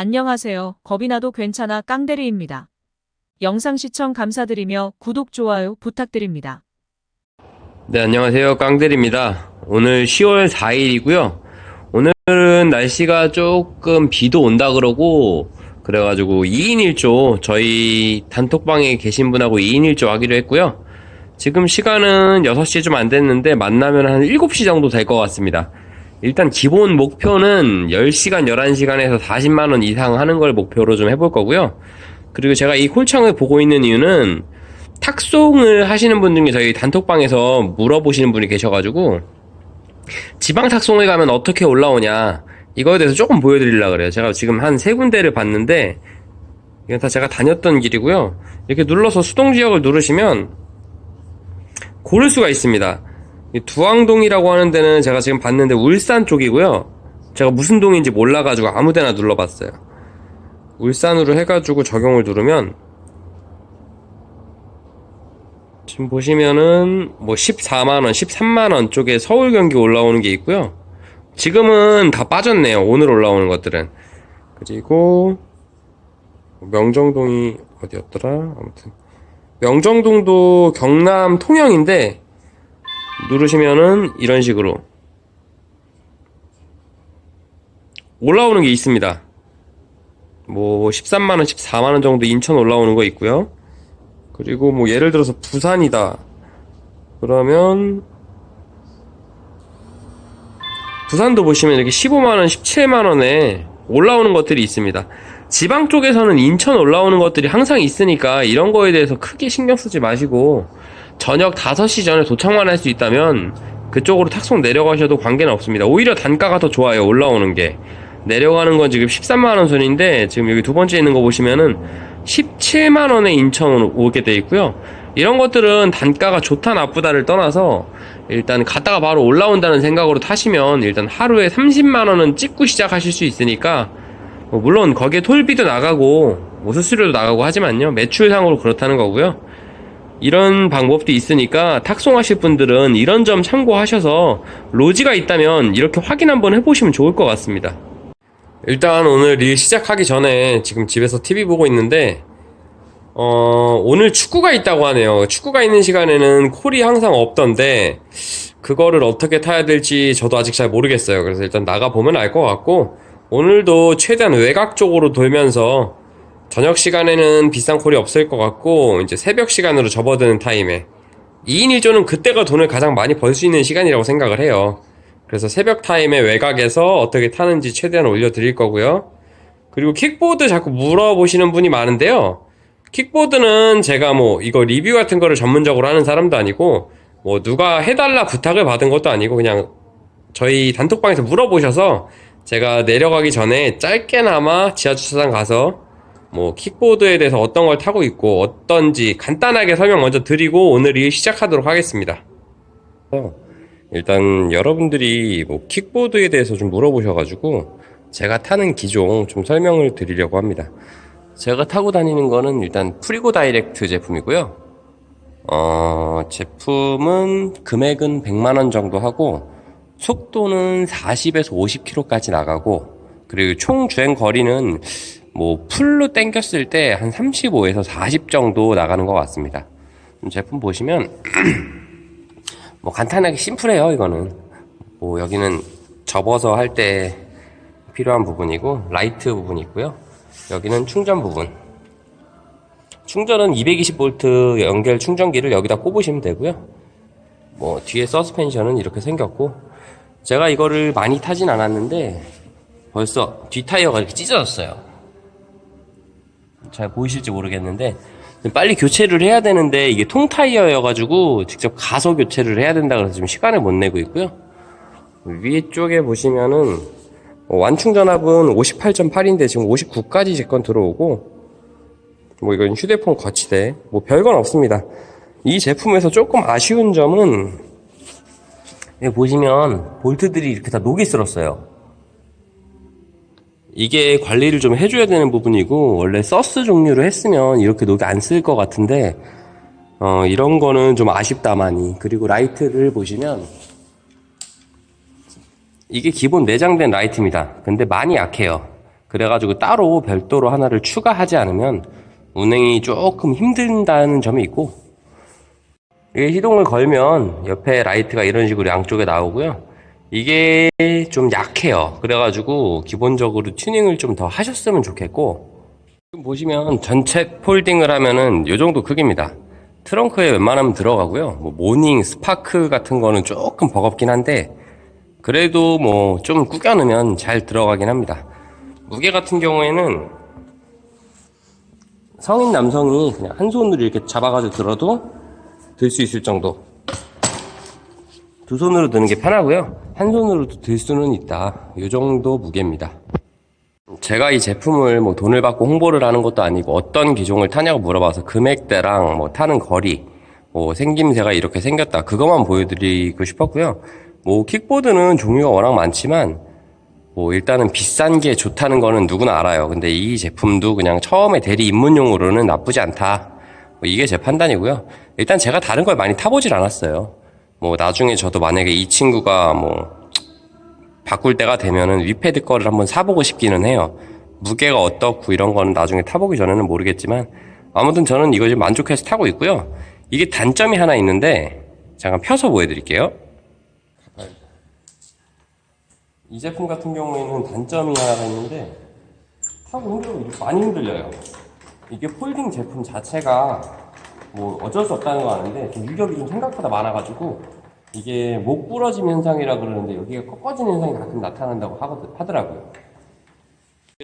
안녕하세요. 겁이 나도 괜찮아 깡대리입니다. 영상 시청 감사드리며 구독, 좋아요 부탁드립니다. 네, 안녕하세요. 깡들입니다. 오늘 10월 4일이고요. 오늘은 날씨가 조금 비도 온다 그러고, 그래가지고 2인 1조, 저희 단톡방에 계신 분하고 2인 1조 하기로 했고요. 지금 시간은 6시 좀 안 됐는데, 만나면 한 7시 정도 될 것 같습니다. 일단 기본 목표는 10시간, 11시간에서 40만원 이상 하는 걸 목표로 좀 해볼 거고요. 그리고 제가 이 콜창을 보고 있는 이유는, 탁송을 하시는 분 중에 저희 단톡방에서 물어보시는 분이 계셔가지고 지방 탁송을 가면 어떻게 올라오냐 이거에 대해서 조금 보여드리려고 그래요. 제가 지금 한 세 군데를 봤는데 이건 다 제가 다녔던 길이고요. 이렇게 눌러서 수동 지역을 누르시면 고를 수가 있습니다. 이 두항동이라고 하는 데는 제가 지금 봤는데 울산 쪽이고요 제가 무슨 동인지 몰라가지고 아무 데나 눌러봤어요 울산으로 해가지고 적용을 누르면 지금 보시면은 뭐 14만원, 13만원 쪽에 서울 경기 올라오는 게 있고요. 지금은 다 빠졌네요. 오늘 올라오는 것들은. 그리고 명정동이 어디였더라? 아무튼 명정동도 경남 통영인데 누르시면은 이런 식으로 올라오는 게 있습니다. 뭐 13만원, 14만원 정도 인천 올라오는 거 있고요. 그리고 뭐 예를 들어서 부산이다. 그러면 부산도 보시면 이렇게 15만원, 17만원에 올라오는 것들이 있습니다. 지방 쪽에서는 인천 올라오는 것들이 항상 있으니까 이런 거에 대해서 크게 신경 쓰지 마시고 저녁 5시 전에 도착만 할 수 있다면 그쪽으로 탁송 내려가셔도 관계는 없습니다. 오히려 단가가 더 좋아요. 올라오는 게. 내려가는 건 지금 13만원 순인데 지금 여기 두 번째 있는 거 보시면은 17만원에 인천 오게 돼 있고요. 이런 것들은 단가가 좋다 나쁘다를 떠나서 일단 갔다가 바로 올라온다는 생각으로 타시면 일단 하루에 30만원은 찍고 시작하실 수 있으니까 뭐 물론 거기에 톨비도 나가고 뭐 수수료도 나가고 하지만요. 매출상으로 그렇다는 거고요. 이런 방법도 있으니까 탁송하실 분들은 이런 점 참고하셔서 로지가 있다면 이렇게 확인 한번 해보시면 좋을 것 같습니다. 일단 오늘 일 시작하기 전에 지금 집에서 TV 보고 있는데 어, 오늘 축구가 있다고 하네요. 축구가 있는 시간에는 콜이 항상 없던데 그거를 어떻게 타야 될지 저도 아직 잘 모르겠어요. 그래서 일단 나가 보면 알 것 같고 오늘도 최대한 외곽 쪽으로 돌면서 저녁 시간에는 비싼 콜이 없을 것 같고 이제 새벽 시간으로 접어드는 타임에 2인 1조는 그때가 돈을 가장 많이 벌 수 있는 시간이라고 생각을 해요. 그래서 새벽 타임에 외곽에서 어떻게 타는지 최대한 올려드릴 거고요. 그리고 킥보드 자꾸 물어보시는 분이 많은데요. 킥보드는 제가 뭐 이거 리뷰 같은 거를 전문적으로 하는 사람도 아니고 뭐 누가 해달라 부탁을 받은 것도 아니고 그냥 저희 단톡방에서 물어보셔서 제가 내려가기 전에 짧게나마 지하주차장 가서 뭐 킥보드에 대해서 어떤 걸 타고 있고 어떤지 간단하게 설명 먼저 드리고 오늘 일 시작하도록 하겠습니다. 일단 여러분들이 뭐 킥보드에 대해서 좀 물어보셔가지고 제가 타는 기종 좀 설명을 드리려고 합니다. 제가 타고 다니는 거는 일단 프리고 다이렉트 제품이고요. 어, 제품은 금액은 100만원 정도 하고 속도는 40에서 50km까지 나가고 그리고 총 주행 거리는 뭐 풀로 땡겼을 때 한 35에서 40 정도 나가는 것 같습니다. 제품 보시면 뭐 간단하게 심플해요 이거는. 뭐 여기는 접어서 할 때 필요한 부분이고 라이트 부분이 있고요. 여기는 충전 부분. 충전은 220V 연결 충전기를 여기다 꼽으시면 되고요. 뭐 뒤에 서스펜션은 이렇게 생겼고 제가 이거를 많이 타진 않았는데 벌써 뒷 타이어가 이렇게 찢어졌어요 잘 보이실지 모르겠는데 빨리 교체를 해야 되는데 이게 통 타이어여가지고 직접 가서 교체를 해야 된다 그래서 지금 시간을 못 내고 있고요. 위에 쪽에 보시면은 뭐 완충 전압은 58.8인데 지금 59까지 제 건 들어오고 뭐 이건 휴대폰 거치대 뭐 별건 없습니다. 이 제품에서 조금 아쉬운 점은 보시면 볼트들이 이렇게 다 녹이 쓸었어요. 이게 관리를 좀 해줘야 되는 부분이고 원래 서스 종류로 했으면 이렇게 녹이 안 쓸 것 같은데 어, 이런 거는 좀 아쉽다마니 그리고 라이트를 보시면 이게 기본 내장된 라이트입니다. 근데 많이 약해요. 그래가지고 따로 별도로 하나를 추가하지 않으면 운행이 조금 힘든다는 점이 있고 이게 시동을 걸면 옆에 라이트가 이런 식으로 양쪽에 나오고요. 이게 좀 약해요. 그래가지고 기본적으로 튜닝을 좀 더 하셨으면 좋겠고 지금 보시면 전체 폴딩을 하면은 이 정도 크기입니다. 트렁크에 웬만하면 들어가고요. 뭐 모닝, 스파크 같은 거는 조금 버겁긴 한데 그래도 뭐 좀 꾸겨 넣으면 잘 들어가긴 합니다. 무게 같은 경우에는 성인 남성이 그냥 한 손으로 이렇게 잡아가지고 들어도 들 수 있을 정도. 두 손으로 드는 게 편하고요. 한 손으로도 들 수는 있다. 이 정도 무게입니다. 제가 이 제품을 뭐 돈을 받고 홍보를 하는 것도 아니고 어떤 기종을 타냐고 물어봐서 금액대랑 뭐 타는 거리, 뭐 생김새가 이렇게 생겼다. 그것만 보여드리고 싶었고요. 뭐 킥보드는 종류가 워낙 많지만 뭐 일단은 비싼 게 좋다는 거는 누구나 알아요. 근데 이 제품도 그냥 처음에 대리 입문용으로는 나쁘지 않다. 뭐 이게 제 판단이고요. 일단 제가 다른 걸 많이 타보질 않았어요. 뭐 나중에 저도 만약에 이 친구가 뭐 바꿀 때가 되면은 위패드 거를 한번 사보고 싶기는 해요. 무게가 어떻고 이런 거는 나중에 타보기 전에는 모르겠지만 아무튼 저는 이거 지금 만족해서 타고 있고요. 이게 단점이 하나 있는데 잠깐 펴서 보여드릴게요. 이 제품 같은 경우에는 단점이 하나가 있는데 타고 힘들고 많이 흔들려요. 이게 폴딩 제품 자체가 뭐 어쩔 수 없다는 거 아는데 좀 유격이 좀 생각보다 많아가지고 이게 목 부러짐 현상이라 그러는데 여기가 꺾어진 현상이 가끔 나타난다고 하거든, 하더라고요.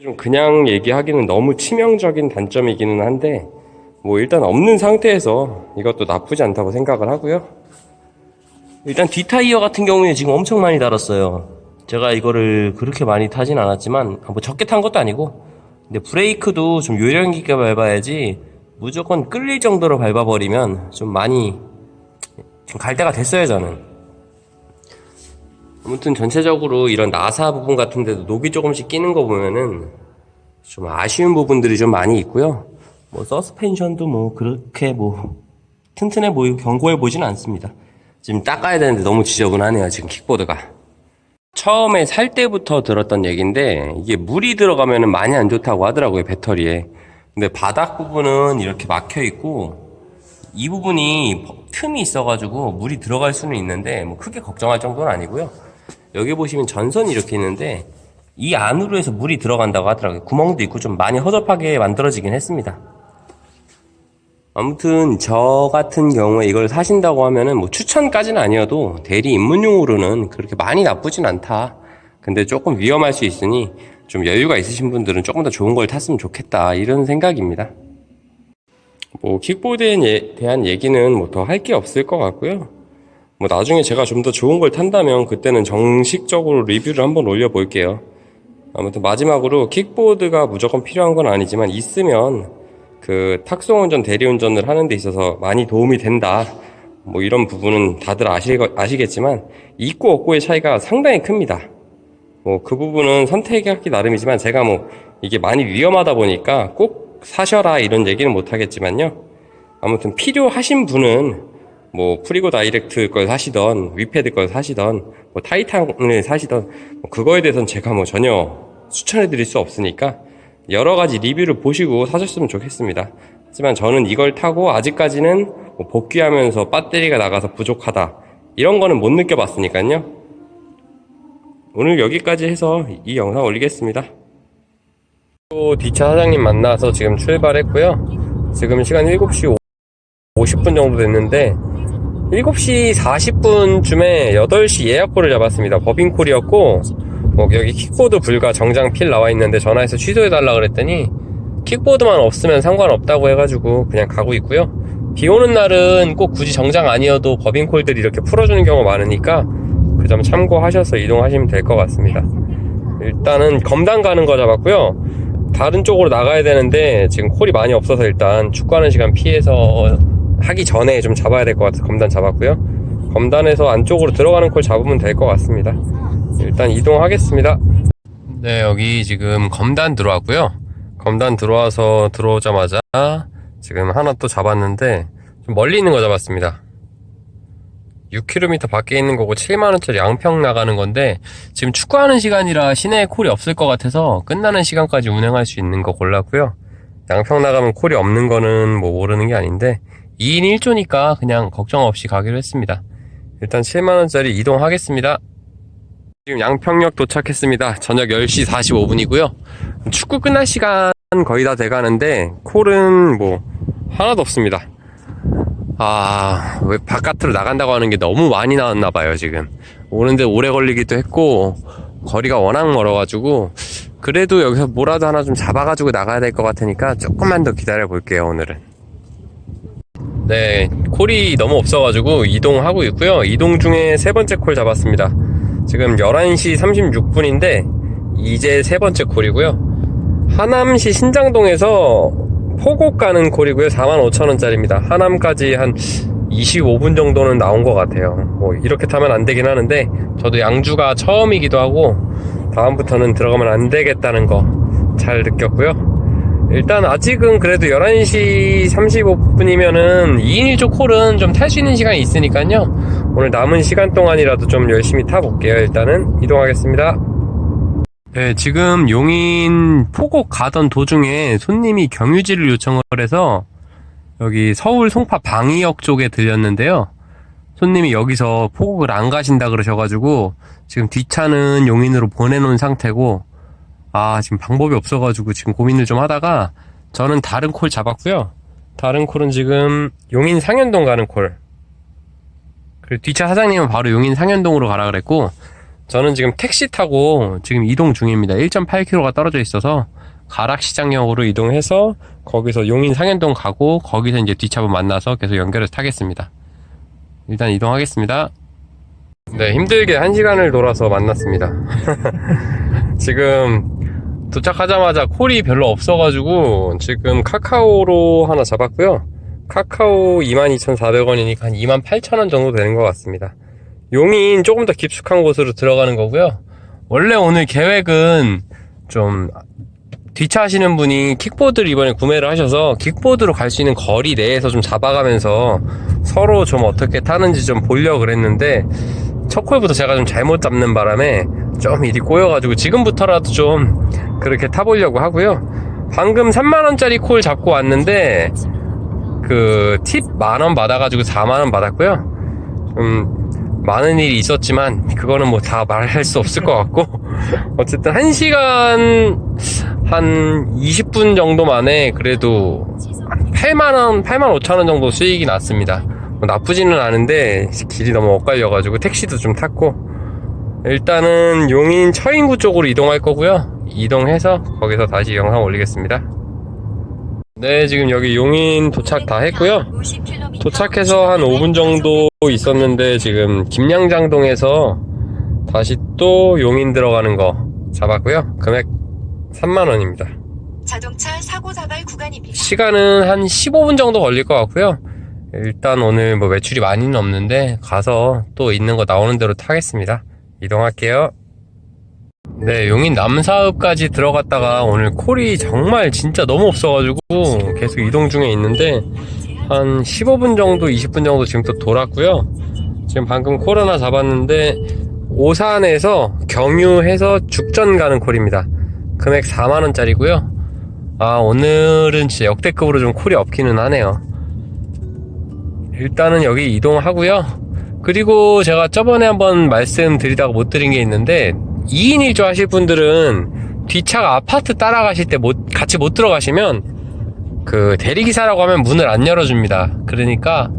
좀 그냥 얘기하기는 너무 치명적인 단점이기는 한데 뭐 일단 없는 상태에서 이것도 나쁘지 않다고 생각을 하고요. 일단 뒷타이어 같은 경우에 지금 엄청 많이 달았어요. 제가 이거를 그렇게 많이 타진 않았지만 뭐 적게 탄 것도 아니고 근데 브레이크도 좀 요령 있게 밟아야지 무조건 끌릴 정도로 밟아버리면 좀 많이 좀 갈 때가 됐어요 저는. 아무튼 전체적으로 이런 나사 부분 같은 데도 녹이 조금씩 끼는 거 보면은 좀 아쉬운 부분들이 좀 많이 있고요. 뭐 서스펜션도 뭐 그렇게 뭐 튼튼해 보이고 견고해 보이진 않습니다. 지금 닦아야 되는데 너무 지저분하네요 지금 킥보드가. 처음에 살 때부터 들었던 얘기인데 이게 물이 들어가면 많이 안 좋다고 하더라고요 배터리에 근데 바닥 부분은 이렇게 막혀 있고 이 부분이 틈이 있어가지고 물이 들어갈 수는 있는데 뭐 크게 걱정할 정도는 아니고요. 여기 보시면 전선이 이렇게 있는데 이 안으로 해서 물이 들어간다고 하더라고요. 구멍도 있고 좀 많이 허접하게 만들어지긴 했습니다. 아무튼 저 같은 경우에 이걸 사신다고 하면은 뭐 추천까지는 아니어도 대리 입문용으로는 그렇게 많이 나쁘진 않다. 근데 조금 위험할 수 있으니 좀 여유가 있으신 분들은 조금 더 좋은 걸 탔으면 좋겠다 이런 생각입니다. 뭐 킥보드에 예- 대한 얘기는 뭐 더 할 게 없을 것 같고요. 뭐 나중에 제가 좀 더 좋은 걸 탄다면 그때는 정식적으로 리뷰를 한번 올려볼게요. 아무튼 마지막으로 킥보드가 무조건 필요한 건 아니지만 있으면 그 탁송운전 대리운전을 하는 데 있어서 많이 도움이 된다. 뭐 이런 부분은 다들 아시, 아시겠지만 있고 없고의 차이가 상당히 큽니다. 뭐 그 부분은 선택하기 나름이지만 제가 뭐 이게 많이 위험하다 보니까 꼭 사셔라 이런 얘기는 못 하겠지만요. 아무튼 필요하신 분은 뭐 프리고 다이렉트 걸 사시던 위패드 걸 사시던 뭐 타이탄을 사시던 뭐 그거에 대해서는 제가 뭐 전혀 추천해 드릴 수 없으니까 여러 가지 리뷰를 보시고 사셨으면 좋겠습니다. 하지만 저는 이걸 타고 아직까지는 뭐 복귀하면서 배터리가 나가서 부족하다. 이런 거는 못 느껴봤으니까요. 오늘 여기까지 해서 이 영상 올리겠습니다. 또 D차 사장님 만나서 지금 출발했고요. 지금 시간 7시 50분 정도 됐는데 7시 40분쯤에 8시 예약콜을 잡았습니다. 법인콜이었고 뭐 여기 킥보드 불가 정장 필 나와 있는데 전화해서 취소해달라 그랬더니 킥보드만 없으면 상관없다고 해가지고 그냥 가고 있고요. 비 오는 날은 꼭 굳이 정장 아니어도 법인콜들이 이렇게 풀어주는 경우가 많으니까 그 점 참고하셔서 이동하시면 될 것 같습니다. 일단은 검단 가는 거 잡았고요. 다른 쪽으로 나가야 되는데 지금 콜이 많이 없어서 일단 축구하는 시간 피해서 하기 전에 좀 잡아야 될 것 같아서 검단 잡았고요. 검단에서 안쪽으로 들어가는 콜 잡으면 될 것 같습니다. 일단 이동하겠습니다. 네, 여기 지금 검단 들어왔고요. 검단 들어와서 들어오자마자 지금 하나 또 잡았는데 좀 멀리 있는 거 잡았습니다. 6km 밖에 있는 거고 7만원짜리 양평 나가는 건데 지금 축구하는 시간이라 시내에 콜이 없을 것 같아서 끝나는 시간까지 운행할 수 있는 거 골랐고요. 양평 나가면 콜이 없는 거는 뭐 모르는 게 아닌데 2인 1조니까 그냥 걱정 없이 가기로 했습니다. 일단 7만원짜리 이동하겠습니다. 지금 양평역 도착했습니다. 저녁 10시 45분이고요. 축구 끝날 시간 거의 다 돼가는데 콜은 뭐 하나도 없습니다. 아, 왜 바깥으로 나간다고 하는 게 너무 많이 나왔나 봐요, 지금. 오는데 오래 걸리기도 했고, 거리가 워낙 멀어가지고, 그래도 여기서 뭐라도 하나 좀 잡아가지고 나가야 될 것 같으니까 조금만 더 기다려 볼게요, 오늘은. 네, 콜이 너무 없어가지고 이동하고 있고요. 이동 중에 세 번째 콜 잡았습니다. 지금 11시 36분인데, 이제 세 번째 콜이고요. 하남시 신장동에서 포곡 가는 콜이고요. 45,000원짜리입니다. 하남까지 한 25분 정도는 나온 것 같아요. 뭐 이렇게 타면 안 되긴 하는데 저도 양주가 처음이기도 하고 다음부터는 들어가면 안 되겠다는 거 잘 느꼈고요. 일단 아직은 그래도 11시 35분이면은 2인 1조 콜은 좀 탈 수 있는 시간이 있으니까요. 오늘 남은 시간 동안이라도 좀 열심히 타볼게요. 일단은 이동하겠습니다. 네, 지금 용인 포곡 가던 도중에 손님이 경유지를 요청을 해서 여기 서울 송파 방이역 쪽에 들렸는데요. 손님이 여기서 포곡을 안 가신다 그러셔가지고 지금 뒷차는 용인으로 보내놓은 상태고 아 지금 방법이 없어가지고 지금 고민을 좀 하다가 저는 다른 콜 잡았고요. 다른 콜은 지금 용인 상현동 가는 콜. 그리고 뒷차 사장님은 바로 용인 상현동으로 가라 그랬고 저는 지금 택시 타고 지금 이동 중입니다. 1.8km가 떨어져 있어서 가락시장역으로 이동해서 거기서 용인 상현동 가고 거기서 이제 뒷차분 만나서 계속 연결해서 타겠습니다. 일단 이동하겠습니다. 네, 힘들게 한 시간을 돌아서 만났습니다. 지금 도착하자마자 콜이 별로 없어가지고 지금 카카오로 하나 잡았고요. 카카오 22,400원이니까 한 28,000원 정도 되는 것 같습니다. 용인 조금 더 깊숙한 곳으로 들어가는 거고요. 원래 오늘 계획은 좀 뒷차 하시는 분이 킥보드를 이번에 구매를 하셔서 킥보드로 갈 수 있는 거리 내에서 좀 잡아가면서 서로 좀 어떻게 타는지 좀 보려고 그랬는데 첫 콜부터 제가 좀 잘못 잡는 바람에 좀 일이 꼬여가지고 지금부터라도 좀 그렇게 타보려고 하고요. 방금 3만원짜리 콜 잡고 왔는데 그 팁 만원 받아가지고 4만원 받았고요. 좀 많은 일이 있었지만 그거는 뭐 다 말할 수 없을 것 같고 어쨌든 1시간 한 20분 정도 만에 그래도 8만원, 8만 5천원 정도 수익이 났습니다. 뭐 나쁘지는 않은데 길이 너무 엇갈려가지고 택시도 좀 탔고 일단은 용인 처인구 쪽으로 이동할 거고요. 이동해서 거기서 다시 영상 올리겠습니다. 네, 지금 여기 용인 도착 다 했고요. 도착해서 한 5분 정도 있었는데 지금 김양장동에서 다시 또 용인 들어가는 거 잡았고요. 금액 3만 원입니다. 자동차 사고 자발 구간입니다. 시간은 한 15분 정도 걸릴 것 같고요. 일단 오늘 뭐 매출이 많이는 없는데 가서 또 있는 거 나오는 대로 타겠습니다. 이동할게요. 네, 용인 남사읍까지 들어갔다가 오늘 콜이 정말 진짜 너무 없어가지고 계속 이동 중에 있는데 한 15분 정도, 20분 정도 지금 또 돌았고요. 지금 방금 콜 하나 잡았는데 오산에서 경유해서 죽전 가는 콜입니다. 금액 4만원짜리고요. 아, 오늘은 진짜 역대급으로 좀 콜이 없기는 하네요. 일단은 여기 이동하고요. 그리고 제가 저번에 한번 말씀드리다가 못 드린 게 있는데 2인 1조 하실 분들은 뒷차가 아파트 따라가실 때 못, 같이 못 들어가시면 그 대리기사라고 하면 문을 안 열어줍니다. 그러니까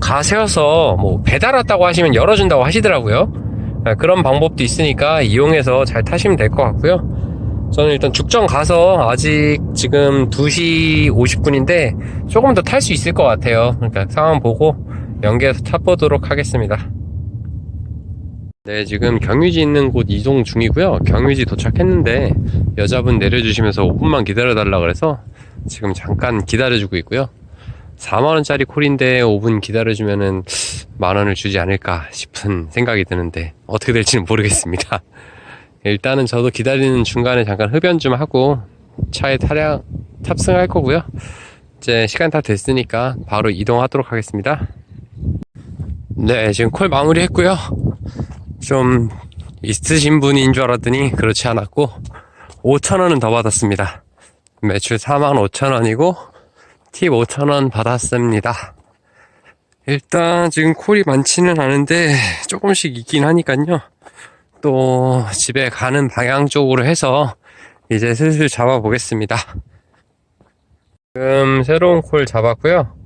가세워서 뭐 배달 왔다고 하시면 열어준다고 하시더라고요. 아, 그런 방법도 있으니까 이용해서 잘 타시면 될 것 같고요. 저는 일단 죽전 가서 아직 지금 2시 50분인데 조금 더 탈 수 있을 것 같아요. 그러니까 상황 보고 연계해서 타보도록 하겠습니다. 네, 지금 경유지 있는 곳 이동 중이고요. 경유지 도착했는데 여자분 내려주시면서 5분만 기다려달라 그래서 지금 잠깐 기다려주고 있고요. 4만원짜리 콜인데 5분 기다려주면은 만원을 주지 않을까 싶은 생각이 드는데 어떻게 될지는 모르겠습니다. 일단은 저도 기다리는 중간에 잠깐 흡연 좀 하고 차에 타량 탑승할 거고요. 이제 시간 다 됐으니까 바로 이동하도록 하겠습니다. 네, 지금 콜 마무리 했고요. 좀 있으신 분인 줄 알았더니 그렇지 않았고 5천원은 더 받았습니다. 매출 4만 5천원이고 팁 5천원 받았습니다. 일단 지금 콜이 많지는 않은데 조금씩 있긴 하니까요. 또 집에 가는 방향 쪽으로 해서 이제 슬슬 잡아보겠습니다. 지금 새로운 콜 잡았고요.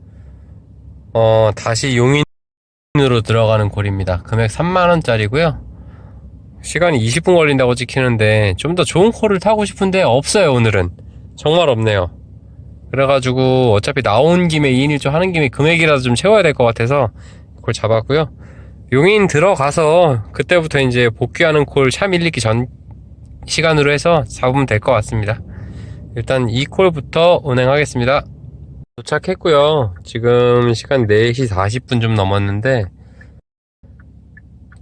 어, 다시 용인 으로 들어가는 콜입니다. 금액 3만원짜리고요. 시간이 20분 걸린다고 찍히는데 좀 더 좋은 콜을 타고 싶은데 없어요, 오늘은. 정말 없네요. 그래가지고 어차피 나온 김에 2인 1조 하는 김에 금액이라도 좀 채워야 될 것 같아서 콜 잡았고요. 용인 들어가서 그때부터 이제 복귀하는 콜 차 밀리기 전 시간으로 해서 잡으면 될 것 같습니다. 일단 이 콜부터 운행하겠습니다. 도착했고요. 지금 시간 4시 40분 좀 넘었는데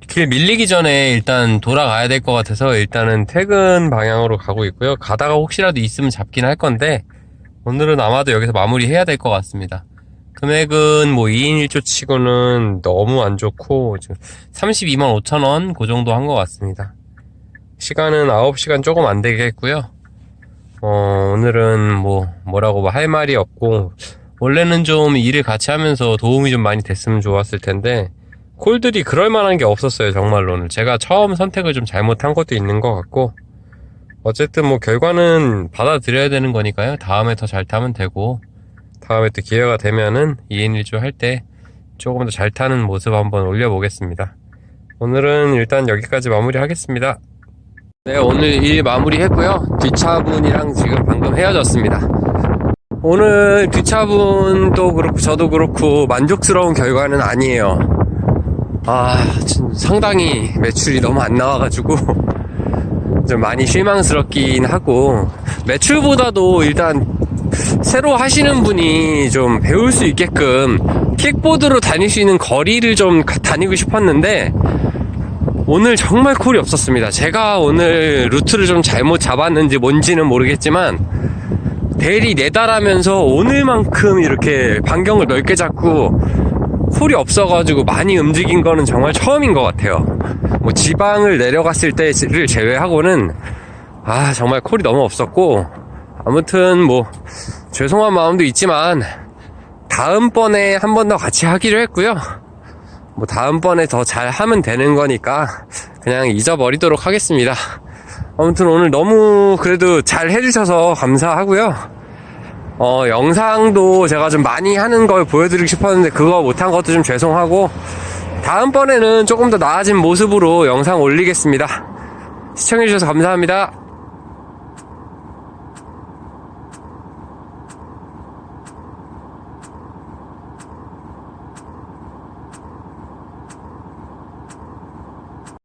길 밀리기 전에 일단 돌아가야 될 것 같아서 일단은 퇴근 방향으로 가고 있고요. 가다가 혹시라도 있으면 잡긴 할 건데 오늘은 아마도 여기서 마무리해야 될 것 같습니다. 금액은 뭐 2인 1조 치고는 너무 안 좋고 지금 32만 5천 원 그 정도 한 것 같습니다. 시간은 9시간 조금 안 되겠고요. 어, 오늘은 뭐 뭐라고 뭐할 말이 없고 원래는 좀 일을 같이 하면서 도움이 좀 많이 됐으면 좋았을 텐데 콜들이 그럴 만한 게 없었어요 정말로는. 제가 처음 선택을 좀 잘못한 것도 있는 것 같고 어쨌든 뭐 결과는 받아들여야 되는 거니까요. 다음에 더 잘 타면 되고 다음에 또 기회가 되면은 2인 1조 할 때 조금 더 잘 타는 모습 한번 올려보겠습니다. 오늘은 일단 여기까지 마무리 하겠습니다 네 오늘 일 마무리 했고요. 뒷차분이랑 지금 방금 헤어졌습니다. 오늘 뒷차분도 그렇고 저도 그렇고 만족스러운 결과는 아니에요. 아, 진- 상당히 매출이 너무 안 나와가지고 좀 많이 실망스럽긴 하고 매출보다도 일단 새로 하시는 분이 좀 배울 수 있게끔 킥보드로 다닐 수 있는 거리를 좀 가- 다니고 싶었는데 오늘 정말 콜이 없었습니다. 제가 오늘 루트를 좀 잘못 잡았는지 뭔지는 모르겠지만 대리 내달하면서 오늘만큼 이렇게 반경을 넓게 잡고 콜이 없어가지고 많이 움직인 거는 정말 처음인 것 같아요. 뭐 지방을 내려갔을 때를 제외하고는 아 정말 콜이 너무 없었고 아무튼 뭐 죄송한 마음도 있지만 다음번에 한 번 더 같이 하기로 했고요. 뭐 다음번에 더 잘 하면 되는 거니까 그냥 잊어버리도록 하겠습니다. 아무튼 오늘 너무 그래도 잘 해주셔서 감사하고요. 어, 영상도 제가 좀 많이 하는 걸 보여드리고 싶었는데 그거 못한 것도 좀 죄송하고 다음번에는 조금 더 나아진 모습으로 영상 올리겠습니다. 시청해주셔서 감사합니다.